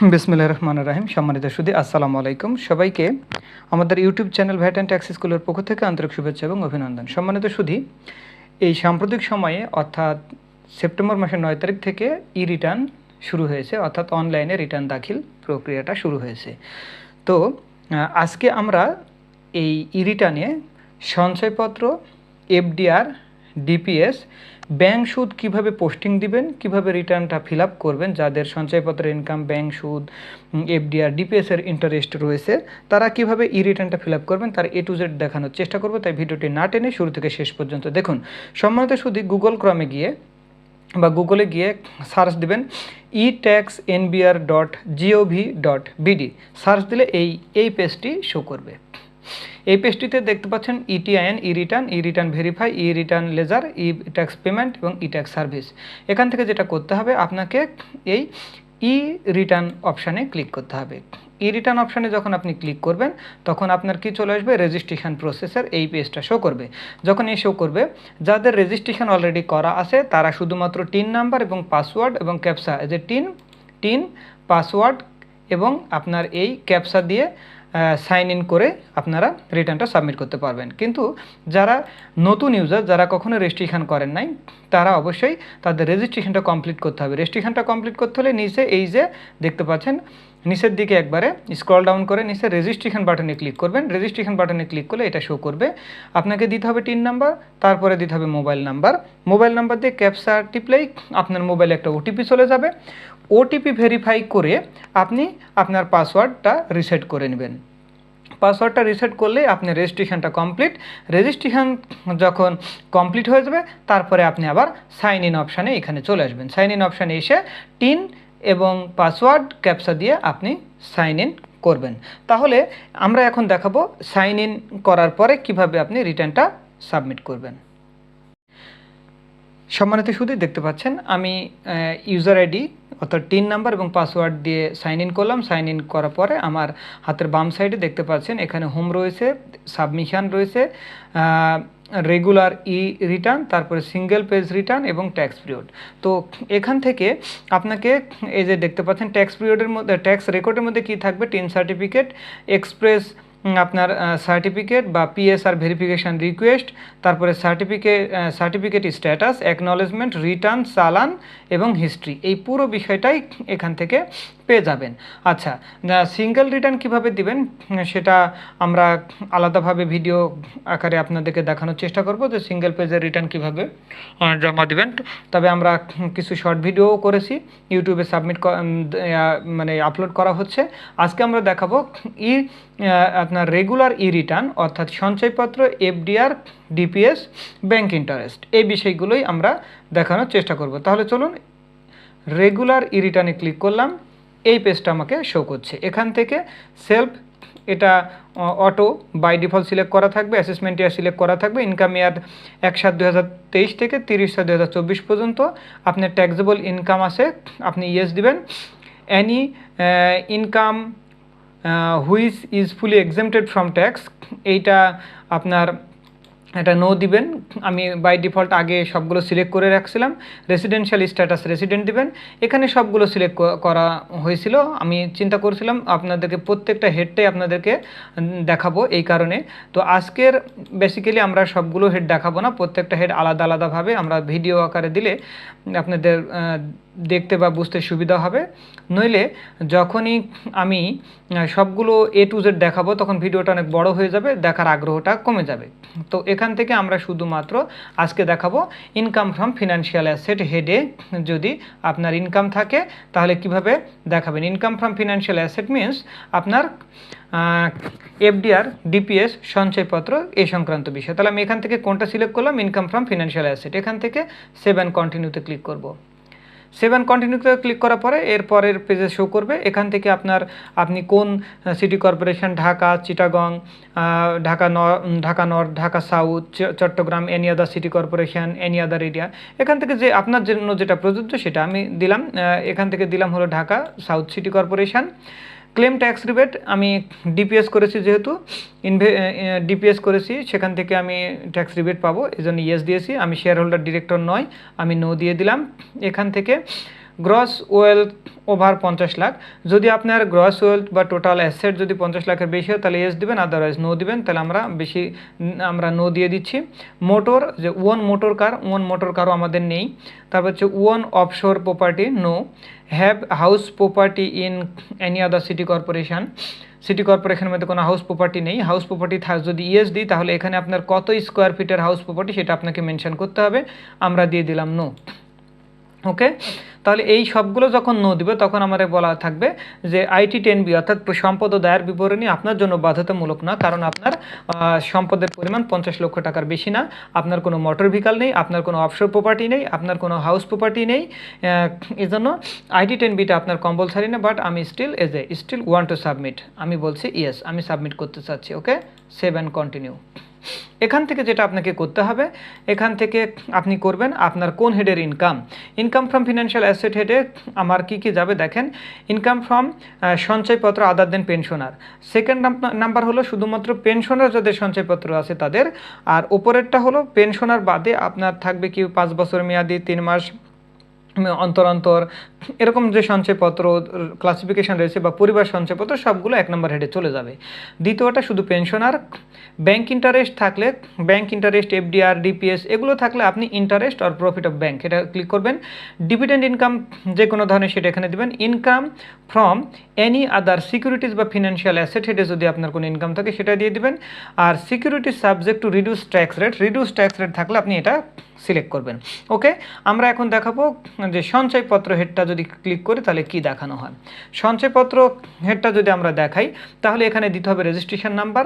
বিসমিল্লাহ রহমান রাহিম। সম্মানিত সুদী, আসসালামু আলাইকুম। সবাইকে আমাদের YouTube channel VAT and tax স্কুলের পক্ষ থেকে আন্তরিক শুভেচ্ছা এবং অভিনন্দন। সম্মানিত সুদী, এই সাম্প্রতিক সময়ে, অর্থাৎ সেপ্টেম্বর মাসের নয় তারিখ থেকে ই রিটার্ন শুরু হয়েছে, অর্থাৎ অনলাইনে রিটার্ন দাখিল প্রক্রিয়াটা শুরু হয়েছে। তো আজকে আমরা এই ই রিটার্নে সঞ্চয়পত্র এফডিআর ডিপিএস ব্যাংক সুদ কীভাবে পোস্টিং দিবেন, কীভাবে রিটার্নটা ফিল আপ করবেন, যাদের সঞ্চয়পত্রের ইনকাম, ব্যাংক সুদ এফডিআর, ডিপিএস এর ইন্টারেস্ট রয়েছে, তারা কীভাবে ই রিটার্নটা ফিল আপ করবেন তার এ টু জেড দেখানোর চেষ্টা করব, তাই ভিডিওটি না টেনে শুরু থেকে শেষ পর্যন্ত দেখুন। সম্মানিত শুধু গুগল ক্রমে গিয়ে বা গুগলে গিয়ে সার্চ দিবেন e tax NBR dot GOV dot BD search দিলে এই এই পেজটি শো করবে। এই পেজটিতে দেখতে পাচ্ছেন ETIN e return e return verify e return ledger e tax payment এবং ই ট্যাক্স সার্ভিস এখান থেকে যেটা করতে হবে, আপনাকে এই ই রিটার্ন অপশানে ক্লিক করতে হবে। ই রিটার্ন অপশানে যখন আপনি ক্লিক করবেন, তখন আপনার কি চলে আসবে? রেজিস্ট্রেশন প্রসেসের এই পেজটা শো করবে। যখন এই শো করবে, যাদের রেজিস্ট্রেশন অলরেডি করা আছে, তারা শুধুমাত্র টিন নাম্বার এবং পাসওয়ার্ড এবং ক্যাপসা যে টিন টিন পাসওয়ার্ড এবং আপনার এই ক্যাপসা দিয়ে সাইন ইন করে আপনারা রিটার্নটা সাবমিট করতে পারবেন। কিন্তু যারা নতুন ইউজার যারা কখনো রেজিস্ট্রেশন করেন নাই, তারা অবশ্যই তাদের রেজিস্ট্রেশনটা কমপ্লিট করতে হবে। রেজিস্ট্রেশনটা কমপ্লিট করতে হলে নিচে এই যে দেখতে পাচ্ছেন, নিচের দিকে একবারে স্ক্রল ডাউন করে নিচে রেজিস্ট্রেশন বাটনে ক্লিক করবেন। রেজিস্ট্রেশন বাটনে ক্লিক করলে এটা শো করবে। আপনাকে দিতে হবে টিন নাম্বার তারপরে দিতে হবে মোবাইল নাম্বার মোবাইল নাম্বার দিয়ে ক্যাপসা টিপলেই আপনার মোবাইলে একটা ওটিপি চলে যাবে। ওটিপি ভেরিফাই করে আপনি আপনার পাসওয়ার্ডটা রিসেট করে নেবেন। পাসওয়ার্ডটা রিসেট করলে আপনি রেজিস্ট্রেশনটা কমপ্লিট রেজিস্ট্রেশন যখন কমপ্লিট হয়ে যাবে, তারপরে আপনি আবার সাইন ইন অপশানে এখানে চলে আসবেন। সাইন ইন অপশানে এসে টিন এবং পাসওয়ার্ড ক্যাপসা দিয়ে আপনি সাইন ইন করবেন। তাহলে আমরা এখন দেখাবো সাইন ইন করার পরে কীভাবে আপনি রিটার্নটা সাবমিট করবেন। সম্মানিত শুধুই দেখতে পাচ্ছেন আমি ইউজার আইডি অর্থাৎ টিন নাম্বার এবং পাসওয়ার্ড দিয়ে সাইন ইন করলাম। সাইন ইন করার পরে আমার হাতের বাম সাইডে দেখতে পাচ্ছেন, এখানে হোম রয়েছে সাবমিশন রয়েছে রেগুলার ই রিটার্ন তারপরে সিঙ্গেল পেজ রিটার্ন এবং ট্যাক্স পিরিয়ড তো এখান থেকে আপনাকে এই যে দেখতে পাচ্ছেন ট্যাক্স পিরিয়ডের মধ্যে ট্যাক্স রেকর্ডের মধ্যে কী থাকবে? টিন সার্টিফিকেট এক্সপ্রেস আপনার সার্টিফিকেট বা পিএসআর ভেরিফিকেশান রিকোয়েস্ট তারপরে certificate certificate status acknowledgement return চালান এবং হিস্ট্রি এই পুরো বিষয়টাই এখান থেকে পেয়ে যাবেন। আচ্ছা সিঙ্গেল রিটার্ন কীভাবে দিবেন? সেটা আমরা আলাদাভাবে ভিডিও আকারে আপনাদেরকে দেখানোর চেষ্টা করব যে সিঙ্গেল পেজের রিটার্ন কীভাবে জমা দিবেন। তবে আমরা কিছু শর্ট ভিডিওও করেছি ইউটিউবে সাবমিট মানে আপলোড করা হচ্ছে। আজকে আমরা দেখাবো ই আপনার রেগুলার ই রিটার্ন অর্থাৎ সঞ্চয়পত্র এফডিআর ডিপিএস ব্যাংক ইন্টারেস্ট এই বিষয়গুলোই আমরা দেখানোর চেষ্টা করব। তাহলে চলুন রেগুলার ই রিটার্নে ক্লিক করলাম। এই পেজটা আমাকে শো করছে। এখান থেকে সেলফ এটা অটো বাই ডিফল্ট সিলেক্ট করা থাকবে অ্যাসেসমেন্ট ইয়ার সিলেক্ট করা থাকবে ইনকাম ইয়ার এক সাত দু থেকে তিরিশ সাত দু পর্যন্ত আপনার ট্যাক্সেবল ইনকাম আছে, আপনি ইয়েস দিবেন। Any income which is fully exempted from tax এইটা আপনার এটা নো দিবেন। আমি বাই ডিফল্ট আগে সবগুলো সিলেক্ট করে রাখছিলাম। রেসিডেন্সিয়াল স্ট্যাটাস রেসিডেন্ট দিবেন। এখানে সবগুলো সিলেক্ট করা হয়েছিল। আমি চিন্তা করছিলাম আপনাদেরকে প্রত্যেকটা হেডটাই আপনাদেরকে দেখাবো এই কারণে। তো আজকের বেসিক্যালি আমরা সবগুলো হেড দেখাবো না। প্রত্যেকটা হেড আলাদা আলাদাভাবে আমরা ভিডিও আকারে দিলে আপনাদের দেখতে বা বুঝতে সুবিধা হবে। নইলে যখনই আমি সবগুলো এ টু জেড দেখাবো, তখন ভিডিওটা অনেক বড় হয়ে যাবে, দেখার আগ্রহটা কমে যাবে। তো এখান থেকে আমরা শুধুমাত্র আজকে দেখাবো ইনকাম ফ্রম ফিনান্সিয়াল অ্যাসেট হেডে যদি আপনার ইনকাম থাকে, তাহলে কীভাবে দেখাবেন? Income from financial asset means আপনার এফডিআর ডিপিএস সঞ্চয়পত্র এই সংক্রান্ত বিষয়। তাহলে আমি এখান থেকে কোনটা সিলেক্ট করলাম? ইনকাম ফ্রম ফিনান্সিয়াল অ্যাসেট এখান থেকে সেভেন কন্টিনিউতে ক্লিক করব। সেভেন কন্টিনিউতে ক্লিক করার পরে এর পরের পেজে শো করবে। এখান থেকে আপনার আপনি কোন city corporation Dhaka, Chittagong Dhaka Dhaka north Dhaka south Chattogram any other city corporation any other area এখান থেকে যে আপনার জন্য যেটা প্রযোজ্য সেটা আমি দিলাম। এখান থেকে দিলাম হলো Dhaka south city corporation claim tax rebate আমি ডিপিএস করেছি যেহেতু ইনভে ডিপিএস করেছি, সেখান থেকে আমি ট্যাক্স রিবেট পাবো এই জন্য ইয়েস দিয়েছি। আমি শেয়ার হোল্ডার ডিরেক্টর নয়, আমি নো দিয়ে দিলাম। এখান থেকে গ্রস ওয়েলথ ওভার পঞ্চাশ লাখ। যদি আপনার গ্রস ওয়েলথ বা টোটাল অ্যাসেট যদি পঞ্চাশ লাখের বেশি হয়, তাহলে এস দিবেন আদারওয়াইজ নো দিবেন, তাহলে আমরা বেশি, আমরা নো দিয়ে দিচ্ছি। মোটর যে one motor car one motor কারও আমাদের নেই। তারপর হচ্ছে one offshore property no have house property in any other city corporation city কর্পোরেশনের মধ্যে কোনো হাউস প্রপার্টি নেই। হাউস প্রপার্টি যদি ইএস দিই, তাহলে এখানে আপনার কত স্কোয়ার ফিটের হাউস প্রপার্টি সেটা আপনাকে মেনশন করতে হবে। আমরা দিয়ে দিলাম নো ওকে তাহলে এই সবগুলো যখন নো দিবে, তখন আমাদের বলা থাকবে যে আইটি টেন বি অর্থাৎ সম্পদ ও দায়ের বিবরণী আপনার জন্য বাধ্যতামূলক না, কারণ আপনার সম্পদের পরিমাণ পঞ্চাশ লক্ষ টাকার বেশি না, আপনার কোনো মোটর ভেহিকাল নেই, আপনার কোনো অফশোর প্রপার্টি নেই, আপনার কোনো হাউস প্রপার্টি নেই এই জন্য আইটি টেন বিটা আপনার কম্পালসারি না বাট আমি still as a still want to submit আমি বলছি ইয়েস আমি সাবমিট করতে চাচ্ছি ওকে সেভ অ্যান্ড কন্টিনিউ এখান থেকে যেটা আপনাকে করতে হবে, এখান থেকে আপনি করবেন আপনার কোন হেডের income income from financial asset হেডে আমার কি কি যাবে দেখেন। ইনকাম ফ্রম সঞ্চয়পত্র other than pensioner second number হলো শুধুমাত্র পেনশনার যাদের সঞ্চয়পত্র আছে তাদের, আর ওপরেরটা হলো পেনশনার বাদে আপনার থাকবে কি পাঁচ বছর মেয়াদি, তিন মাস অন্তর অন্তর এরকম যে সঞ্চয়পত্র ক্লাসিফিকেশন রয়েছে বা পরিবার সঞ্চয়পত্র, সবগুলো এক নম্বর হেডে চলে যাবে। দ্বিতীয়টা শুধু পেনশনার ব্যাংক ইন্টারেস্ট থাকলে ব্যাংক ইন্টারেস্ট এফডিআর ডিপিএস এগুলো থাকলে আপনি ইন্টারেস্ট আর প্রফিট অফ ব্যাংক এটা ক্লিক করবেন। ডিভিডেন্ড ইনকাম যে কোনো ধরনের সেটা এখানে দেবেন। Income from any other securities বা ফিনান্সিয়াল অ্যাসেট হেডে যদি আপনার কোনো ইনকাম থাকে, সেটা দিয়ে দিবেন। আর security subject to reduce tax rate reduce tax rate থাকলে আপনি এটা সিলেক্ট করবেন। ওকে আমরা এখন দেখাবো যে সঞ্চয়পত্র হেডটা যদি ক্লিক করি, তাহলে কি দেখানো হয়? সঞ্চয়পত্র হেডটা যদি আমরা দেখাই, তাহলে এখানে দিতে হবে রেজিস্ট্রেশন নাম্বার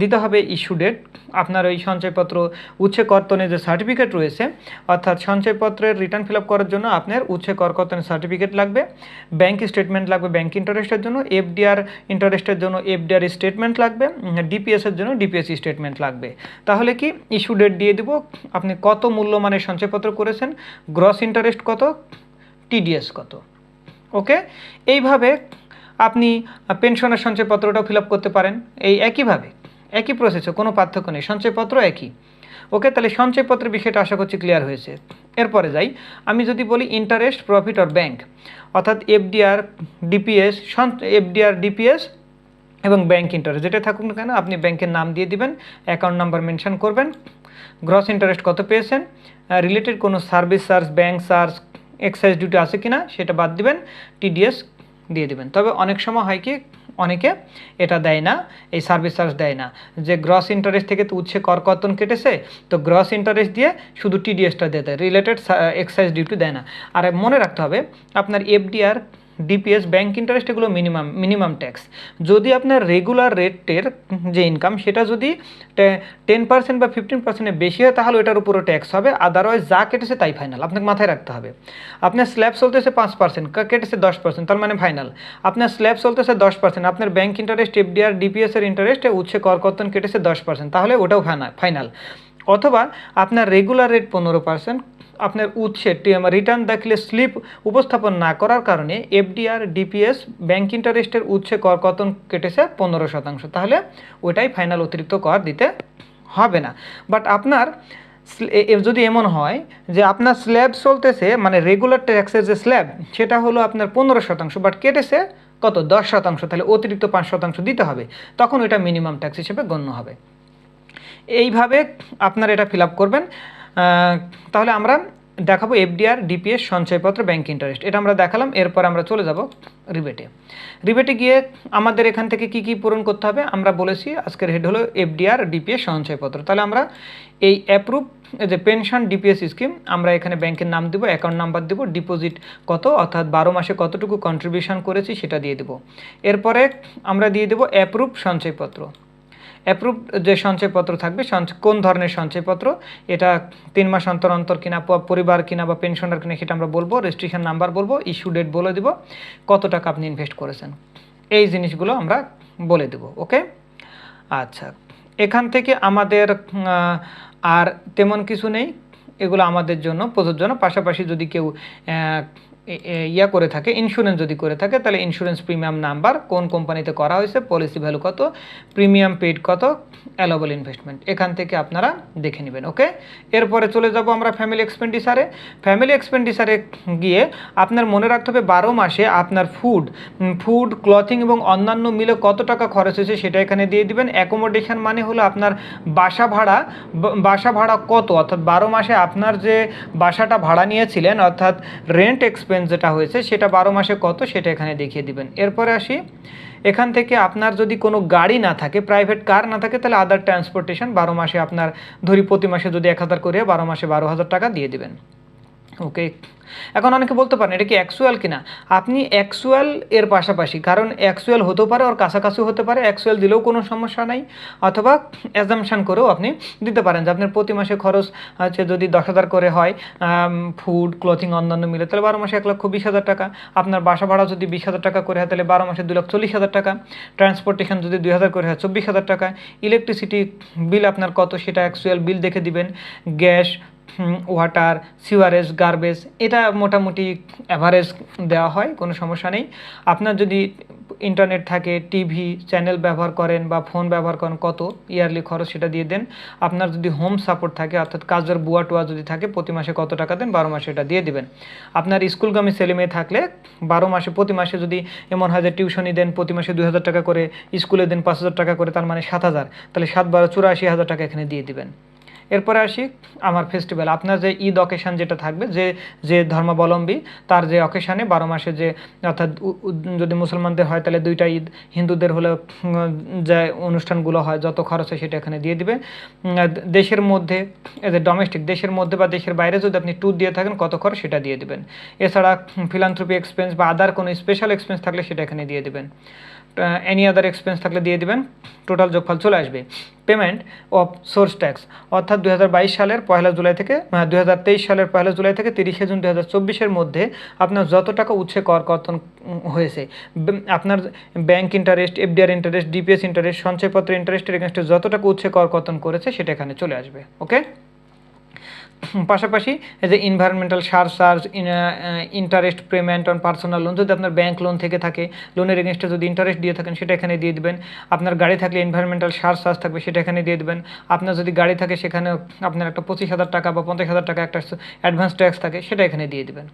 দিতে হবে ইস্যু ডেট আপনার ওই সঞ্চয়পত্র উচ্ছে কর্তনে যে সার্টিফিকেট রয়েছে, অর্থাৎ সঞ্চয়পত্রের রিটার্ন ফিল করার জন্য আপনার উচ্ছে কর কর্তনের সার্টিফিকেট লাগবে ব্যাংক স্টেটমেন্ট লাগবে ব্যাংক ইন্টারেস্টের জন্য এফডিআর ইন্টারেস্টের জন্য এফডিআর স্টেটমেন্ট লাগবে ডিপিএসের জন্য ডিপিএস স্টেটমেন্ট লাগবে। তাহলে কি? ইস্যু ডেট দিয়ে দেবো, আপনি কত মূল্যমানের সঞ্চয়পত্র করেছেন গ্রস ইন্টারেস্ট কত টিডিএস কত? ওকে? এইভাবে আপনি পেনশনের সঞ্চয়পত্রটাও ফিল করতে পারেন। এই একইভাবে, একই প্রসেসে কোনো পার্থক্য নেই। সঞ্চয়পত্র একই। ওকে? তাহলে সঞ্চয়পত্রের বিষয়টা আশা করছি ক্লিয়ার হয়েছে। এরপরে যাই। আমি যদি বলি ইন্টারেস্ট প্রফিট অর ব্যাংক অর্থাৎ এফডিআর ডিপিএস এফডিআর ডিপিএস এবং ব্যাংক ইন্টারেস্ট যেটা থাকুক না কেন, আপনি ব্যাংকের নাম দিয়ে দিবেন অ্যাকাউন্ট নাম্বার মেনশন করবেন গ্রস ইন্টারেস্ট কত পেয়েছেন রিলেটেড কোনো service charge bank charge excise duty আছে কিনা সেটা বাদ দিবেন টিডিএস দিয়ে দেবেন। তবে অনেক সময় হয় কি, অনেকে এটা দেয় না, এই সার্ভিস চার্জ দেয় না। যে গ্রস ইন্টারেস্ট থেকে তো উচ্ছে কর কর্তন কেটেছে, তো গ্রস ইন্টারেস্ট দিয়ে শুধু টিডিএসটা দিয়ে দেয় রিলেটেড এক্সাইজ ডিউটি দেয় না। আর মনে রাখতে হবে, আপনার এফডিআর ডিপিএস ব্যাংক ইন্টারেস্ট এগুলো মিনিমাম মিনিমাম ট্যাক্স যদি আপনার রেগুলার রেটের যে ইনকাম সেটা যদি টেন পার্সেন্ট বা ফিফটিন পার্সেন্টের বেশি হয়, তাহলে ওটার উপরও ট্যাক্স হবে। আদারওয়াইজ যা কেটেছে তাই ফাইনাল আপনাকে মাথায় রাখতে হবে। আপনার স্ল্যাব চলতেছে পাঁচ পার্সেন্ট কেটেছে দশ পার্সেন্ট তার মানে ফাইনাল আপনার স্ল্যাব চলতেছে দশ পার্সেন্ট আপনার ব্যাংক ইন্টারেস্ট এফডিআর ডিপিএস এর ইন্টারেস্ট উচ্ছে করকর্তন কেটেছে দশ পার্সেন্ট তাহলে ওটাও ফাইনাল অথবা আপনার রেগুলার রেট পনেরো পার্সেন্ট আপনার উৎসে রিটার্ন দাখিলে স্লিপ উপস্থাপন না করার কারণে এফডিআর ডিপিএস ব্যাংক ইন্টারেস্টের উৎসে কর কতন কেটেছে? পনেরো শতাংশ। তাহলে ওটাই ফাইনাল অতিরিক্ত কর দিতে হবে না। বাট আপনার যদি এমন হয় যে আপনার স্ল্যাব চলতেছে মানে রেগুলার ট্যাক্সের যে স্ল্যাব সেটা হলো আপনার পনেরো শতাংশ বাট কেটেছে কত? দশ শতাংশ। তাহলে অতিরিক্ত পাঁচ শতাংশ দিতে হবে। তখন ওটা মিনিমাম ট্যাক্স হিসেবে গণ্য হবে। এইভাবে আপনার এটা ফিল করবেন। তাহলে আমরা দেখাবো এফডিআর ডিপিএস সঞ্চয়পত্র ব্যাংক ইন্টারেস্ট এটা আমরা দেখালাম, এরপর আমরা চলে যাব রিবেটে। রিবেটে গিয়ে আমাদের এখান থেকে কি কি পূরণ করতে হবে, আমরা বলেছি আজকের হেড হলো এফডিআর ডিপিএস সঞ্চয়পত্র। তাহলে আমরা এই অ্যাপ্রুভ যে পেনশন ডিপিএস স্কিম আমরা এখানে ব্যাংকের নাম দিব অ্যাকাউন্ট নাম্বার দিব ডিপোজিট কত, অর্থাৎ বারো মাসে কতটুকু কন্ট্রিবিউশন করেছি সেটা দিয়ে দেবো। এরপরে আমরা দিয়ে দেবো অ্যাপ্রুভ সঞ্চয়পত্র। অ্যাপ্রুভ যে সঞ্চয়পত্র থাকবে কোন ধরনের সঞ্চয়পত্র? এটা তিন মাস অন্তর অন্তর কিনা পরিবার কিনা বা পেনশনার কিনা সেটা আমরা বলব রেজিস্ট্রেশন নাম্বার বলব ইস্যু ডেট বলে দিব, কত টাকা আপনি ইনভেস্ট করেছেন। এই জিনিসগুলো আমরা বলে দেব ওকে আচ্ছা এখান থেকে আমাদের আর তেমন কিছু নেই, এগুলো আমাদের জন্য, প্রযোজ্য পাশাপাশি যদি কেউ ইয়া করে থাকে ইন্স্যুরেন্স যদি করে থাকে, তাহলে ইন্স্যুরেন্স প্রিমিয়াম নাম্বার কোন কোম্পানিতে করা হয়েছে পলিসি ভ্যালু কত প্রিমিয়াম পেড কত অ্যালোবল ইনভেস্টমেন্ট এখান থেকে আপনারা দেখে নেবেন, ওকে? এরপরে চলে যাব আমরা ফ্যামিলি এক্সপেন্ডিচারে ফ্যামিলি এক্সপেন্ডিচারে গিয়ে আপনার মনে রাখতে হবে বারো মাসে আপনার ফুড ফুড ক্লথিং এবং অন্যান্য মিলে কত টাকা খরচ হয়েছে সেটা এখানে দিয়ে দিবেন। অ্যাকোমোডেশন মানে হলো আপনার বাসা ভাড়া বাসা ভাড়া কত, অর্থাৎ বারো মাসে আপনার যে বাসাটা ভাড়া নিয়েছিলেন, অর্থাৎ রেন্ট এক্সপেন্স যেটা হয়েছে, সেটা বারো মাসে কত সেটা এখানে দেখিয়ে দিবেন। এরপরে আসি, এখান থেকে আপনার যদি কোনো গাড়ি না থাকে প্রাইভেট কার না থাকে, তাহলে আদার ট্রান্সপোর্টেশন বারো মাসে আপনার, ধরি প্রতি মাসে যদি এক হাজার করে বারো মাসে বারো হাজার টাকা দিয়ে দিবেন। ওকে। এখন অনেকে বলতে পারেন, এটা কি অ্যাকচুয়াল কিনা? আপনি অ্যাকচুয়াল এর পাশাপাশি, কারণ অ্যাকচুয়াল হতেও পারে, ওর কাছাকাছি হতে পারে অ্যাকচুয়াল দিলেও কোনো সমস্যা নাই, অথবা অ্যাজামশান করেও আপনি দিতে পারেন যে আপনার প্রতি মাসে খরচ হচ্ছে যদি দশ হাজার করে হয় ফুড ক্লথিং অন্যান্য মিলে, তাহলে বারো মাসে এক লক্ষ বিশ হাজার টাকা। আপনার বাসা ভাড়া যদি বিশ হাজার টাকা করে হয়, তাহলে বারো মাসে দুই লক্ষ চল্লিশ হাজার টাকা। ট্রান্সপোর্টেশন যদি দুই হাজার করে হয়, চব্বিশ হাজার টাকা। ইলেকট্রিসিটি বিল আপনার কত, সেটা অ্যাকচুয়াল বিল দেখে দিবেন। গ্যাস ওয়াটার সিওয়ারেজ গার্বেজ এটা মোটামুটি অ্যাভারেজ দেওয়া হয়, কোনো সমস্যা নেই। আপনার যদি ইন্টারনেট থাকে টিভি চ্যানেল ব্যবহার করেন বা ফোন ব্যবহার করেন, কত ইয়ারলি খরচ সেটা দিয়ে দেন। আপনার যদি হোম সাপোর্ট থাকে, অর্থাৎ কাজের বুয়া টুয়া যদি থাকে, প্রতি মাসে কত টাকা দেন? বারো মাসে এটা দিয়ে দিবেন। আপনার স্কুলগামী ছেলে মেয়ে থাকলে, বারো মাসে, প্রতি মাসে যদি এমন হয় যে টিউশনি দেন, প্রতি মাসে দুই হাজার টাকা করে, স্কুলে দেন পাঁচ হাজার টাকা করে, তার মানে সাত হাজার। তাহলে সাত বারো চুরাশি হাজার টাকা এখানে দিয়ে দিবেন। এরপরে আসি আমার ফেস্টিভ্যাল আপনার যে ঈদ অকেশান যেটা থাকবে, যে যে ধর্মাবলম্বী, তার যে অকেশানে বারো মাসে যে, অর্থাৎ যদি মুসলমানদের হয়, তাহলে দুইটা ঈদ, হিন্দুদের হলে যে অনুষ্ঠানগুলো হয়, যত খরচ হয় সেটা এখানে দিয়ে দিবে। দেশের মধ্যে এজ এ ডোমেস্টিক দেশের মধ্যে বা দেশের বাইরে যদি আপনি ট্যুর দিয়ে থাকেন, কত খরচ সেটা দিয়ে দিবেন। এছাড়া ফিলান্থ্রপি এক্সপেন্স বা আদার কোনো স্পেশাল এক্সপেন্স থাকলে সেটা এখানে দিয়ে দিবেন। এনি আদার এক্সপেন্স থাকলে দিয়ে দিবেন টোটাল যোগফল চলে আসবে। পেমেন্ট অফ সোর্স ট্যাক্স অর্থাৎ দুই হাজার বাইশ সালের পয়লা জুলাই থেকে দুহাজার তেইশ সালের পয়লা জুলাই থেকে তিরিশে জুন দু হাজার মধ্যে আপনার যত টাকা উচ্ছে কর কর্তন হয়েছে আপনার bank interest FDR interest DPS interest সঞ্চয়পত্র ইন্টারেস্টের এগেনস্টে যত টাকা উচ্ছে কর কর্তন করেছে, সেটা এখানে চলে আসবে ওকে পাশাপাশি যে environmental surcharge interest payment on personal loan যদি আপনার ব্যাংক লোন থেকে থাকে লোনের এগেনস্টে যদি ইন্টারেস্ট দিয়ে থাকেন, সেটা এখানে দিয়ে দিবেন। আপনার গাড়ি থাকলে ইনভায়রনমেন্টাল সার চার্জ থাকবে, সেটা এখানে দিয়ে দিবেন। আপনার যদি গাড়ি থাকে সেখানে আপনার একটা পঁচিশ হাজার টাকা বা পঞ্চাশ হাজার টাকা একটা অ্যাডভান্স ট্যাক্স থাকে, সেটা এখানে দিয়ে দিবেন।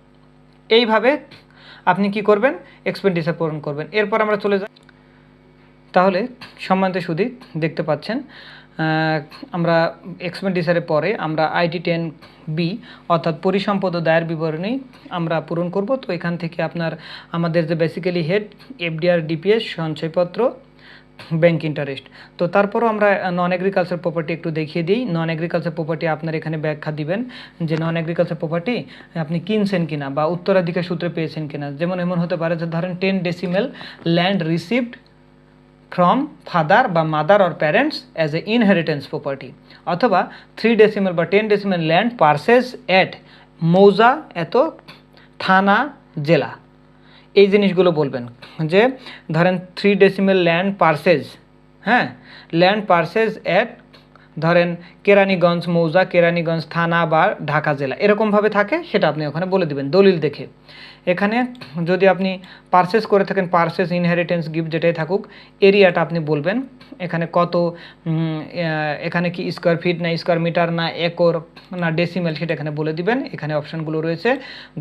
এইভাবে আপনি কি করবেন? এক্সপেন্ডিচার পূরণ করবেন। এরপর আমরা চলে যাই। তাহলে সম্মানিত সুদী, দেখতে পাচ্ছেন আমরা এক্সপেন্ডিচারের পরে আমরা আইটি টেন বি অর্থাৎ পরিসম্পদ দায়ের বিবরণী আমরা পূরণ করব। তো এখান থেকে আপনার আমাদের যে বেসিক্যালি হেড এফডিআর ডিপিএস সঞ্চয়পত্র ব্যাংক ইন্টারেস্ট তো তারপরও আমরা নন এগ্রিকালচার প্রপার্টি একটু দেখিয়ে দিই। নন এগ্রিকালচার প্রপার্টি আপনার এখানে ব্যাখ্যা দিবেন যে নন এগ্রিকালচার প্রপার্টি আপনি কিনছেন কিনা বা উত্তরাধিকার সূত্রে পেয়েছেন কিনা। যেমন এমন হতে পারে যে ধরেন ten decimal land received from father বা mother or parents as a inheritance property অথবা থ্রি ডেসিমেল বা ten decimal land purchase at mouza এত থানা, জেলা। এই জিনিসগুলো বলবেন যে ধরেন থ্রি ডেসিমেল ল্যান্ড পার্সেজ হ্যাঁ? ল্যান্ড পার্সেজ অ্যাট ধরেন কেরানীগঞ্জ মৌজা, কেরানীগঞ্জ থানা বা ঢাকা জেলা। এরকমভাবে থাকে, সেটা আপনি ওখানে বলে দিবেন। দলিল দেখে। এখানে যদি আপনি পারচেস করে থাকেন পারচেস ইনহেরিটেন্স গিফট যেটাই থাকুক, এরিয়াটা আপনি বলবেন। এখানে কত এখানে কি স্কোয়ার ফিট না স্কোয়ার মিটার না একর না ডেসিমেল সেটা এখানে বলে দিবেন। এখানে অপশানগুলো রয়েছে।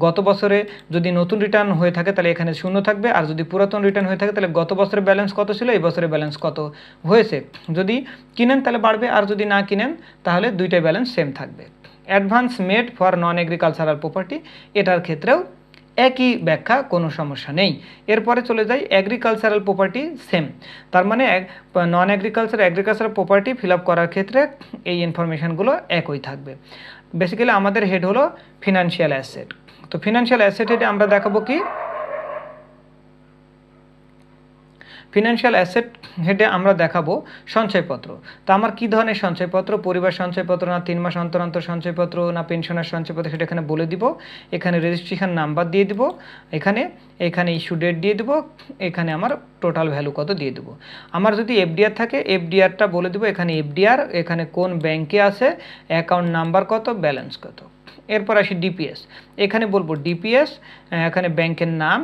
গত বছরে যদি নতুন রিটার্ন হয়ে থাকে, তাহলে এখানে শূন্য থাকবে। আর যদি পুরাতন রিটার্ন হয়ে থাকে, তাহলে গত বছরের ব্যালেন্স কত ছিল? এই বছরের ব্যালেন্স কত হয়েছে? যদি কিনেন, তাহলে বাড়বে। আর যদি না কিনেন, তাহলে দুইটাই ব্যালেন্স সেম থাকবে। Advance made for non agricultural property এটার ক্ষেত্রেও একই ব্যাখ্যা, কোনো সমস্যা নেই। এরপরে চলে যাই অ্যাগ্রিকালচারাল প্রপার্টি সেম তার মানে non agriculture agricultural property fill করার ক্ষেত্রে এই ইনফরমেশানগুলো একই থাকবে। বেসিক্যালি আমাদের হেড হলো ফিনান্সিয়াল অ্যাসেট তো ফিনান্সিয়াল অ্যাসেট হেডে আমরা দেখাবো কি? ফিনান্সিয়াল অ্যাসেট হেডে আমরা দেখাবো সঞ্চয়পত্র। তো আমার কী ধরনের সঞ্চয়পত্র? পরিবার সঞ্চয়পত্র না তিন মাস অন্তর অন্তর সঞ্চয়পত্র না পেনশনের সঞ্চয়পত্র সেটা এখানে বলে দিব। এখানে রেজিস্ট্রেশন নাম্বার দিয়ে দিব। এখানে এখানে ইস্যু ডেট দিয়ে দিব। এখানে আমার টোটাল ভ্যালু কত দিয়ে দেবো। আমার যদি এফডিআর থাকে এফডিআরটা বলে দেবো এখানে এফডিআর এখানে কোন ব্যাংকে আছে অ্যাকাউন্ট নাম্বার কত ব্যালেন্স কত। এরপর আসি ডিপিএস এখানে বলব ডিপিএস এখানে ব্যাংকের নাম,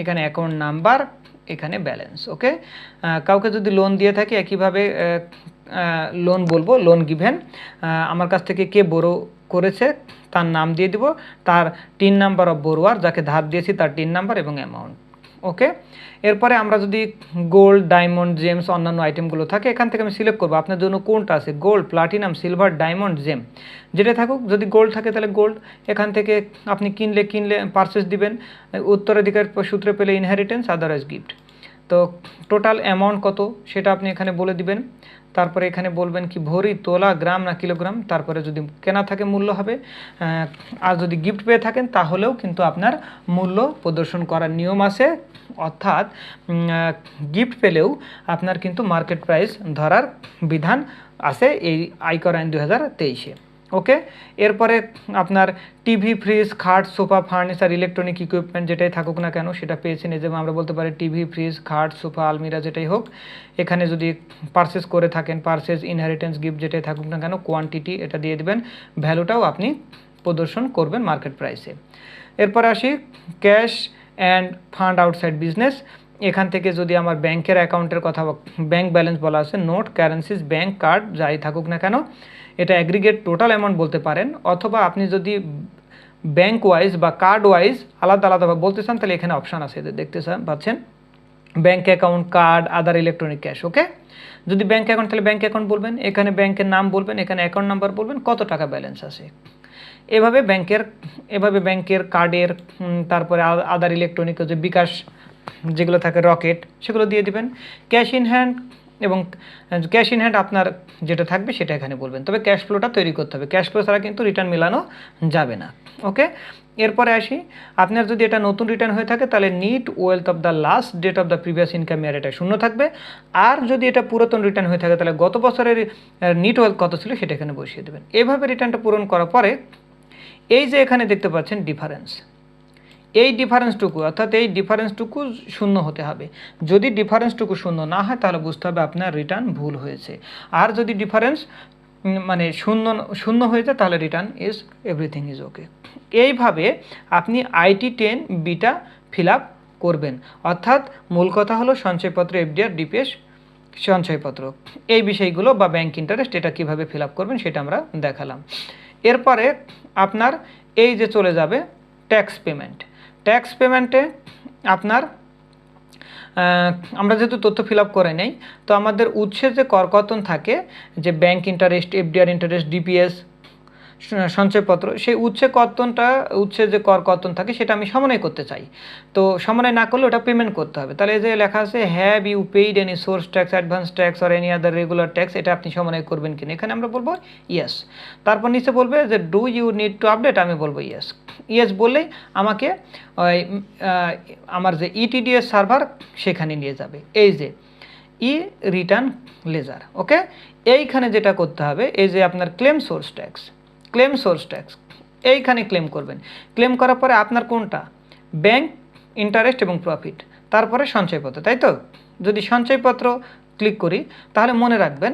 এখানে অ্যাকাউন্ট নাম্বার এখানে ব্যালেন্স ওকে কাউকে যদি লোন দিয়ে থাকি, একইভাবে লোন বলব লোন গিভেন আমার কাছ থেকে কে বড়ো করেছে, তার নাম দিয়ে দিব। তার টিন নাম্বার অফ বড়ুয়ার যাকে ধার দিয়েছি, তার টিন নাম্বার এবং অ্যামাউন্ট ওকে? এরপরে আমরা যদি গোল্ড ডায়মন্ড জেমস অন্যান্য আইটেমগুলো থাকে, এখান থেকে আমি সিলেক্ট করব। আপনার জন্য কোনটা আছে? Gold platinum silver diamond gem যেটা থাকুক, যদি গোল্ড থাকে তাহলে গোল্ড এখান থেকে আপনি কিনলে কিনলে পারচেস দিবেন। উত্তরাধিকার সূত্রে পেলে ইনহেরিটেন্স আদারওয়াইজ গিফট তো টোটাল অ্যামাউন্ট কত? সেটা আপনি এখানে বলে দিবেন। তারপরে এখানে বলবেন কি, ভরি, তোলা, গ্রাম না কিলোগ্রাম, তারপরে যদি কেনা থাকে মূল্য হবে আর যদি গিফট পেয়ে থাকেন, তাহলেও কিন্তু আপনার মূল্য প্রদর্শন করার নিয়ম আছে। অর্থাৎ গিফট পেলেও আপনার কিন্তু মার্কেট প্রাইস ধরার বিধান আছে এই আয়কর আইন দু হাজার তেইশে। ওকে এরপরে আপনার টিভি ফ্রিজ খাট সোফা ফার্নিচার ইলেকট্রনিক ইকুইপমেন্ট যেটাই থাকুক না কেন, সেটা পেয়েছেন। এই যেমন আমরা বলতে পারি টিভি ফ্রিজ খাট সোফা আলমিরা যেটাই হোক, এখানে যদি পারচেস করে থাকেন পারচেস ইনহেরিটেন্স গিফট যেটাই থাকুক না কেন কোয়ান্টিটি এটা দিয়ে দিবেন। ভ্যালুটাও আপনি প্রদর্শন করবেন মার্কেট প্রাইসে এরপর আসি cash and fund outside business এখান থেকে যদি আমার ব্যাংকের অ্যাকাউন্টের কথা ব্যাংক ব্যালেন্স বলা আছে নোট কারেন্সিস ব্যাংক কার্ড যাই থাকুক না কেন এটা অ্যাগ্রিগেট টোটাল অ্যামাউন্ট বলতে পারেন, অথবা আপনি যদি ব্যাংক ওয়াইজ বা কার্ড ওয়াইজ আলাদা আলাদাভাবে বলতে চান, তাহলে এখানে অপশান আছে দেখতে পাচ্ছেন? Bank account card other electronic cash okay যদি ব্যাঙ্ক অ্যাকাউন্ট তাহলে ব্যাঙ্ক অ্যাকাউন্ট বলবেন, এখানে ব্যাংকের নাম বলবেন, এখানে অ্যাকাউন্ট নাম্বার বলবেন, কত টাকা ব্যালেন্স আছে? এভাবে ব্যাংকের এভাবে ব্যাংকের কার্ডের তারপরে আদার ইলেকট্রনিক যে বিকাশ যেগুলো থাকে, রকেট, সেগুলো দিয়ে দিবেন। ক্যাশ ইন হ্যান্ড এবং ক্যাশ ইন হ্যান্ড আপনার যেটা থাকবে সেটা এখানে বলবেন। তবে ক্যাশ ফ্লোটা তৈরি করতে হবে। ক্যাশ ফ্লো ছাড়া কিন্তু রিটার্ন মেলানো যাবে না। ওকে এরপরে আসি। আপনার যদি এটা নতুন রিটার্ন হয়ে থাকে, তাহলে net wealth of the last date of the previous income year এটা শূন্য থাকবে। আর যদি এটা পুরাতন রিটার্ন হয়ে থাকে, তাহলে গত বছরের নিট ওয়েলথ কত ছিল সেটা এখানে বসিয়ে দেবেন। এভাবে রিটার্নটা পূরণ করার পরে, এই যে এখানে দেখতে পাচ্ছেন ডিফারেন্স এই ডিফারেন্সটুকু অর্থাৎ এই ডিফারেন্সটুকু শূন্য হতে হবে। যদি ডিফারেন্সটুকু শূন্য না হয়, তাহলে বুঝতে হবে আপনার রিটার্ন ভুল হয়েছে। আর যদি ডিফারেন্স মানে শূন্য শূন্য হয়ে যায়, তাহলে return is everything is okay এইভাবে আপনি IT ten beta fill up করবেন। অর্থাৎ মূল কথা হলো সঞ্চয়পত্র এফডিআর ডিপিএস সঞ্চয়পত্র। এই বিষয়গুলো বা ব্যাংক ইন্টারেস্ট এটা কীভাবে ফিল আপ করবেন সেটা আমরা দেখালাম। এরপরে আপনার এই যে চলে যাবে ট্যাক্স পেমেন্ট ট্যাক্স পেমেন্টে আপনার আমরা যেহেতু তথ্য ফিল আপ করে নেই, তো আমাদের উৎসে যে করকতন থাকে, যে bank interest FDR interest DPS সঞ্চয়পত্র, সেই উচ্ছে কর্তনটা উচ্ছে যে কর কর্তন থাকে সেটা আমি সমন্বয় করতে চাই। তো সমন্বয় না করলে ওটা পেমেন্ট করতে হবে। তাহলে এই যে লেখা আছে have you paid any source tax advance tax or any other regular tax এটা আপনি সমন্বয় করবেন কিনা? এখানে আমরা বলব ইয়েস তারপর নিচে বলবে যে do you need to update আমি বলব ইয়েস ইয়েস বললেই আমাকে ওই আমার যে E ইটিডিএস সার্ভার সেখানে নিয়ে যাবে। এই যে ই রিটার্ন লেজার ওকে এইখানে যেটা করতে হবে, এই যে আপনার claim source tax claim source tax এইখানে ক্লেম করবেন। ক্লেম করার পরে আপনার কোনটা? ব্যাংক ইন্টারেস্ট এবং প্রফিট তারপরে সঞ্চয়পত্র, তাই তো? যদি সঞ্চয়পত্র ক্লিক করি, তাহলে মনে রাখবেন,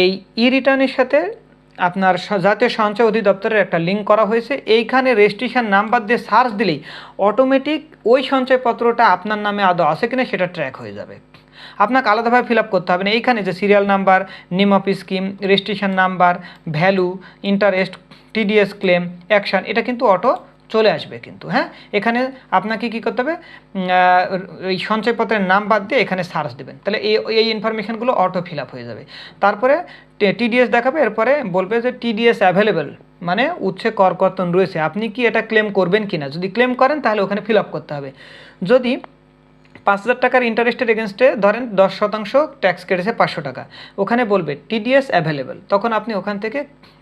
এই ই রিটার্নের সাথে আপনার জাতীয় সঞ্চয় অধিদপ্তরের একটা লিঙ্ক করা হয়েছে। এইখানে রেজিস্ট্রেশন নাম্বার দিয়ে সার্চ দিলেই অটোমেটিক ওই সঞ্চয়পত্রটা আপনার নামে আদৌ আছে কিনা সেটা ট্র্যাক হয়ে যাবে। আপনাকে আলাদাভাবে ফিল করতে হবে না। এইখানে যে serial number name of scheme registration number value interest TDS claim action এটা কিন্তু অটো চলে আসবে কিন্তু হ্যাঁ? এখানে আপনাকে কি করতে হবে? এই সঞ্চয়পত্রের নাম বাদ দিয়ে এখানে সার্চ দেবেন। তাহলে এই এই ইনফরমেশনগুলো অটো ফিল হয়ে যাবে। তারপরে টিডিএস দেখাবে, এরপরে বলবে যে টিডিএস অ্যাভেলেবেল মানে উচ্ছে করকর্তন রয়েছে। আপনি কি এটা ক্লেম করবেন কিনা? যদি ক্লেম করেন, তাহলে ওখানে ফিল করতে হবে। যদি পাঁচ হাজার টাকার ইন্টারেস্টের এগেনস্টে ধরেন দশ শতাংশ ট্যাক্স কেটেছে পাঁচশো টাকা। ওখানে বলবে টিডিএস অ্যাভেলেবেল তখন আপনি ওখান থেকে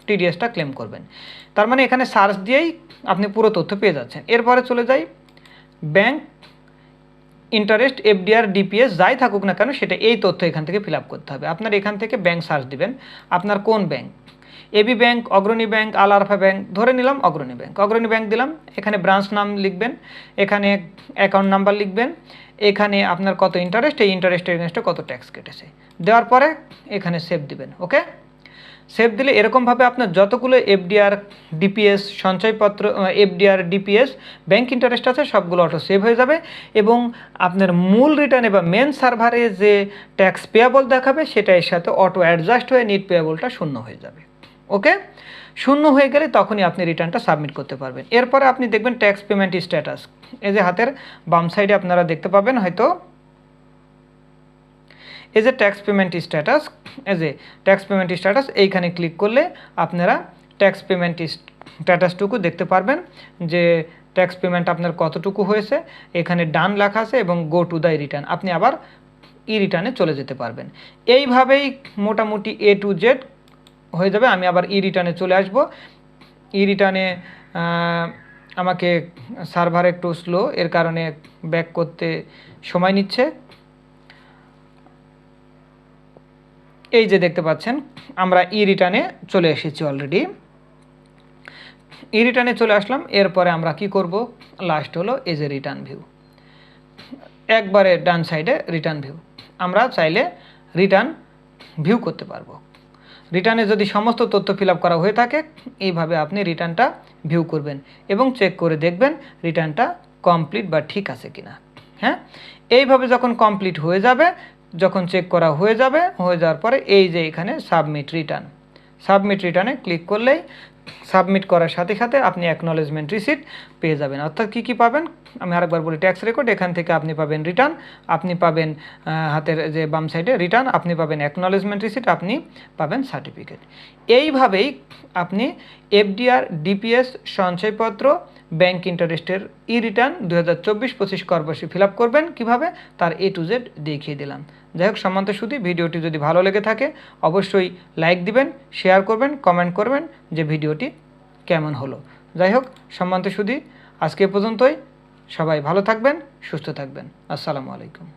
টিডিএসটা ক্লেম করবেন। তার মানে এখানে সার্চ দিয়েই আপনি পুরো তথ্য পেয়ে যাচ্ছেন। এরপরে চলে যাই। ব্যাংক ইন্টারেস্ট এফডিআর ডিপিএস যাই থাকুক না কেন, সেটা এই তথ্য এখান থেকে ফিল করতে হবে। আপনার এখান থেকে ব্যাংক সার্চ দিবেন। আপনার কোন bank AB bank Agrani bank Al Arafah bank ধরে নিলাম অগ্রণী ব্যাংক অগ্রণী ব্যাংক দিলাম। এখানে ব্রাঞ্চ নাম লিখবেন। এখানে অ্যাকাউন্ট নাম্বার লিখবেন। এখানে আপনার কত ইন্টারেস্ট এই ইন্টারেস্টের এগেনস্টে কত ট্যাক্স কেটেছে? দেওয়ার পরে এখানে সেভ দিবেন ওকে সেভ দিলে এরকমভাবে আপনার যতগুলো এফডিআর ডিপিএস সঞ্চয়পত্র এফডিআর ডিপিএস ব্যাংক ইন্টারেস্ট আছে, সবগুলো অটো সেভ হয়ে যাবে এবং আপনার মূল রিটার্নে বা মেন সার্ভারে যে ট্যাক্স পেয়াবল দেখাবে, সেটা এর সাথে অটো অ্যাডজাস্ট হয়ে নিট পেয়াবলটা শূন্য হয়ে যাবে ওকে শূন্য হয়ে গেলে তখনই আপনি রিটার্নটা সাবমিট করতে পারবেন। এরপরে আপনি দেখবেন ট্যাক্স পেমেন্ট স্ট্যাটাস। এই যে হাতের বাম সাইডে আপনারা দেখতে পাবেন হয়তো এই যে ট্যাক্স পেমেন্ট স্ট্যাটাস, এই যে ট্যাক্স পেমেন্ট স্ট্যাটাস, এইখানে ক্লিক করলে আপনারা ট্যাক্স পেমেন্ট স্ট্যাটাসটুকু দেখতে পারবেন যে ট্যাক্স পেমেন্ট আপনার কতটুকু হয়েছে, এখানে ডান লেখা আছে এবং গো টু দ্য রিটার্ন। আপনি আবার ই রিটার্নে চলে যেতে পারবেন। এইভাবেই মোটামুটি এ টু জেড হয়ে যাবে, আমি আবার ই রিটার্নে চলে আসব। ই রিটার্নে আমাকে সার্ভার একটু স্লো এর কারণে ব্যাক করতে সময় নিচ্ছে। এই যে দেখতে পাচ্ছেন, আমরা ই রিটার্নে চলে এসেছি অলরেডি ই রিটার্নে চলে আসলাম, এরপরে আমরা কি করব? লাস্ট হলো এজ এ রিটার্ন ভিউ একবারে ডান সাইডে রিটার্ন ভিউ আমরা চাইলে রিটার্ন ভিউ করতে পারব। রিটার্নে যদি সমস্ত তথ্য ফিল করা হয়ে থাকে, এইভাবে আপনি রিটার্নটা ভিউ করবেন এবং চেক করে দেখবেন রিটার্নটা কমপ্লিট বা ঠিক আছে কিনা। হ্যাঁ? এইভাবে যখন কমপ্লিট হয়ে যাবে, যখন চেক করা হয়ে যাবে, হয়ে যাওয়ার পরে এই যে এখানে সাবমিট রিটার্ন সাবমিট রিটার্নে ক্লিক করলেই সাবমিট করার সাথে সাথে আপনি অ্যাকনোলেজমেন্ট রিসিট পেয়ে যাবেন। অর্থাৎ কী কী পাবেন? আমি আরেকবার বলি ট্যাক্স রেকর্ড এখান থেকে আপনি পাবেন রিটার্ন আপনি পাবেন হাতের যে বাম সাইডে রিটার্ন আপনি পাবেন অ্যাকনোলেজমেন্ট রিসিট আপনি পাবেন সার্টিফিকেট এইভাবেই আপনি এফডিআর ডিপিএস সঞ্চয়পত্র ব্যাংক ইন্টারেস্টের ই রিটার্ন দু হাজার চব্বিশ পঁচিশ করবর্ষে ফিল আপ করবেন। কীভাবে? তার এ টু জেড দেখিয়ে দিলাম। যাই হোক সম্মান্ত শুধু ভিডিওটি যদি ভালো লেগে থাকে, অবশ্যই লাইক দিবেন শেয়ার করবেন কমেন্ট করবেন যে ভিডিওটি কেমন হলো। যাই হোক সম্মান্ত শুধু আজকে পর্যন্তই। সবাই ভালো থাকবেন, সুস্থ থাকবেন। আসসালামু আলাইকুম।